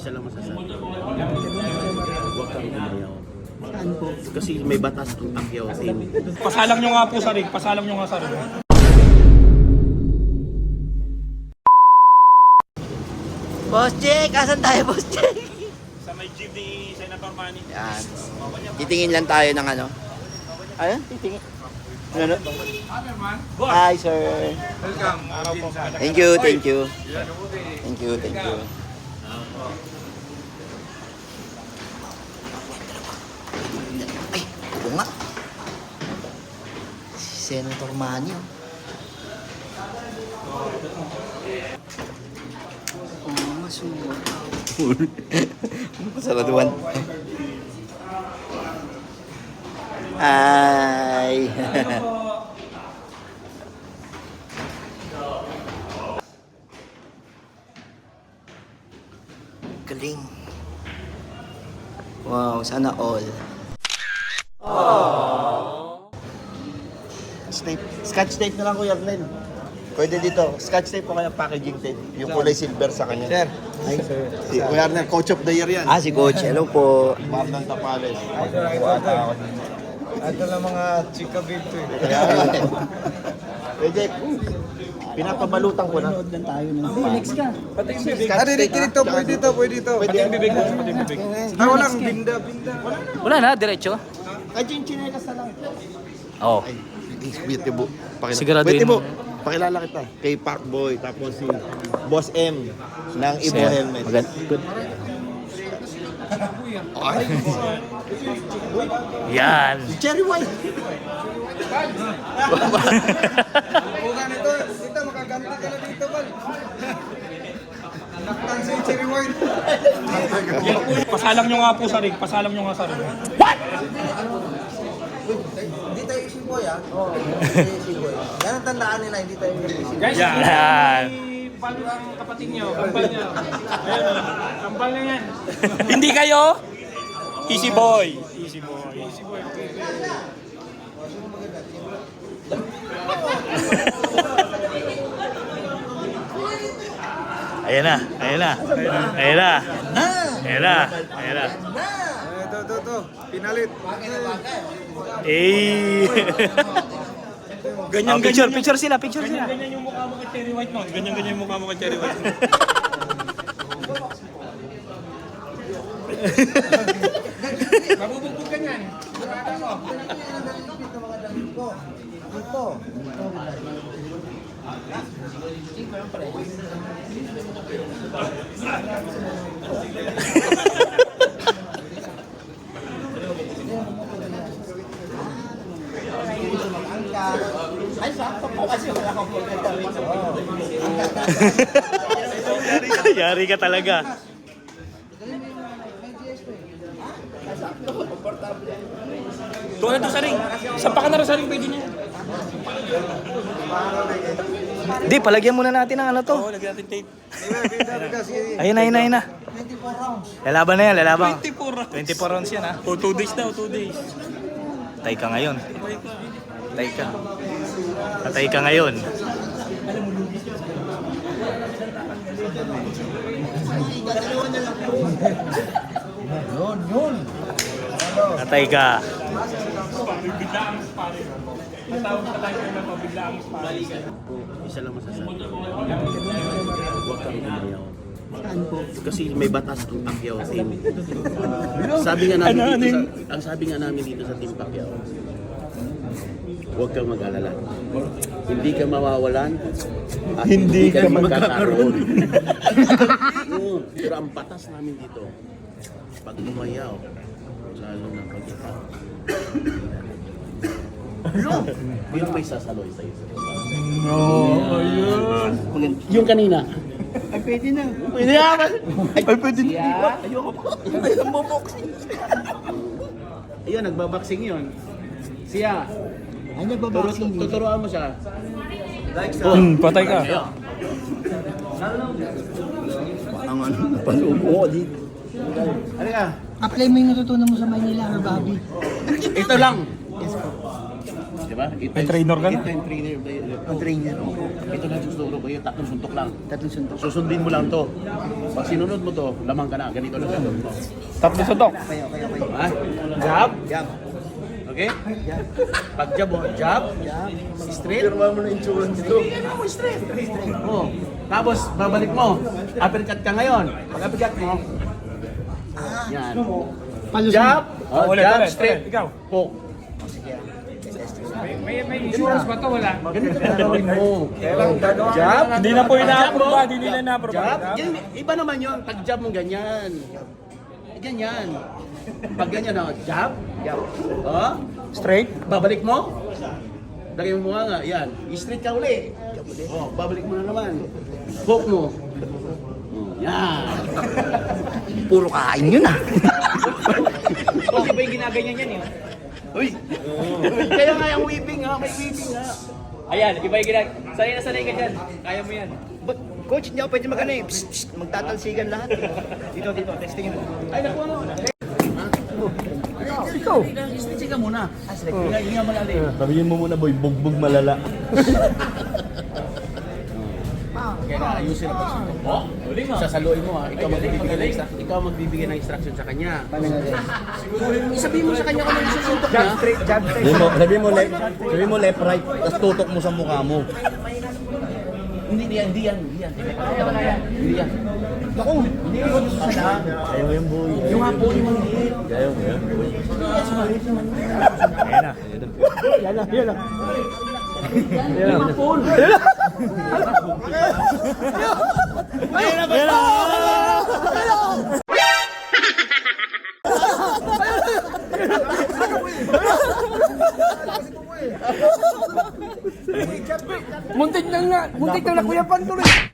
Isa lang masasabi. Huwag kang umayaw. Saan po? Kasi may batas ang Pacquiao team. Pasalam nyo nga po sa ring. Pasalam nyo nga sa ring. Boss Jake! Asan tayo, Boss Jake? Sa may gym ni Senator Manny. Yan. Titingin lang tayo ng ano. Ayun, titingin. Ano? Hi, sir. Welcome. Thank you, thank you. Thank you, thank you. Ay, ako nga. Si Senator Manny, oh. Oh, masuwa. ano pa sa raduan? Hi! Galing. Wow, sana all. Tape. Scotch tape na lang Kuya Arnel. Pwede dito. Scotch tape o kaya packaging tape. Yung kulay silver sa kanya. Sir. Hi, sir. Si Kuya Arnel, coach of the year yan. Ah, si Coach. Hello po. Marlon Tapales. Ito lang mga chika bito eh. Pwede. Pinapabalutang ko na. next ka. Pati yung bibig. Ah, dito, dito, pwede dito, pwede dito. Pati yung bibig. Pati yung bibig. Ah, walang binda, binda. Wala na, diretso. Kajin chinelas na lang. Oo. Ay. Pakilala. Siguraduhin Wait mo. mo. Pakilala kita. Kay Parkboy. Tapos si Boss M ng Ibo Helmet. maganda. Good. Yan. Cherry White. Bukan ito, dito, makaganda ka na dito, Bal. Naktan si Cherry White. Pasalam nyo nga po sa ring. Pasalam nyo nga sa ring. Hindi tayo isiboy, ah. Oo, hindi isiboy. Yan ang tandaan nila, hindi tayo isiboy. Guys, Yan. Palo ang kapatid nyo. Kampal nyo. Ayun. Kampal na yan. Hindi kayo? Easy boy. Easy boy. Easy boy. Ayan na, ayan na. Ayan na. Ayan na. Ayan na. Eh, Ito, ito, ito. Pinalit. Eh. Ganyan, Oh, picture, ganyan, picture sila, picture sila. Ganyan, ganyan yung mukha mo kay Cherry White no. Ganyan, ganyan yung mukha mo kay Cherry White. Mabubugbog ka niyan. Ito. Yari ka talaga. Doon na to sa ring. Sampa ka na rin sa ring pwede niya. Hindi, palagyan muna natin ng ano to. Oo, lagyan natin tape. Ayun na, ayun na, ayun na. 24 rounds. Lalaban na yan, lalaban. 24 rounds. 24 rounds yan ha. O, 2 days na, 2 days. Patay ka ngayon. Patay ka. Patay ka ngayon. Yun, yun. Patay ka. Isa lang masasabi. Huwag kang umayaw. Kasi may batas ang Pacquiao team. sabi nga namin dito sa, ang sabi nga namin dito sa Team Pacquiao, huwag kang mag-alala. Hindi ka mawawalan at hindi, ka magkakaroon. Oo, pero ang batas namin dito, pag umayaw, lalo na pag ikaw, yun may sasaloy sa iyo. No, ayun. Yung kanina. Ay, pwede na. Pwede na. Ay, ay pwede na. Ayoko pa. Ayoko mo boxing. Ayun, nagbaboxing yun. Siya. Ay, nagbaboxing yun. Tuturuan mo siya. Hmm, patay ka. Ang ano, pasubo di. Ano ka? Apply mo yung natutunan mo sa Manila or Bobby. Ito lang. Di ba? ba? Ito, May trainer ka na? Ito yung trainer? Ang trainer. Ito lang susuro ba yun? Tatlong suntok lang. Tatlong suntok. Susundin mo lang to. Pag sinunod mo to, lamang ka na. Ganito lang gagawin mo. Tatlo suntok. Kaya, kaya, kaya. Ha? Jab? Jab. Okay? Pag jab mo, jab? Straight? Pirma mo na insurance to. Pirma mo straight. Oh. Tapos, babalik mo. Uppercut ka ngayon. Pag uppercut mo, yan. Jab, oh, Ulit, jab, ulit, straight. ulit. Ikaw. Hook. May, may insurance ba to? Wala. Ganito na gagawin mo. Jab. Hindi na po ina-approve ba? Hindi nila na-approve ba? Jab. Iba naman yun. Pag jab mo ganyan. Ganyan. Pag ganyan na, jab. Jab. Oh. Straight? Babalik mo. Lagay mo nga nga, yan. I-straight ka uli. Oh, babalik mo na naman. Hook mo. Oh, yan. Puro kain yun ah. Kasi ba yung ginaganyan yan eh? Uy. Kaya nga yung whipping ha, may whipping ha. Ayan, iba yung ginag... Sanay na sanay ka dyan. Kaya mo yan. But, coach, hindi ako pwede mag ano eh. Psst, psst, magtatalsikan lahat. eh. Dito, dito, testingin mo. Ay, naku ano. Ikaw. Stretching ka muna. Hinga, hinga mo lalim. Sabihin mo muna boy, bugbog malala. Kaya na ayusin ang pagsuntok mo. Sasaluin mo ha. Ikaw magbibigay ng instruction. Ikaw magbibigay ng instruction sa kanya. Sabihin mo sa kanya kung ano yung susuntok niya. Straight, jab, straight. Sabihin mo, sabihin mo left, sabihin mo left right, tapos tutok mo sa mukha mo. Hindi yan, hindi yan, hindi yan. Hindi yan. Naku, hindi ko gusto sana. Ayaw mo yung boy. Yung hapo, yung maliit. Ayaw mo yan. Hindi yan, sa maliit, yung maliit. Ayan na. Ayan na. Yan na, yan na. Yung hapon. Muntik na nga! Muntik na nakuyapan tuloy!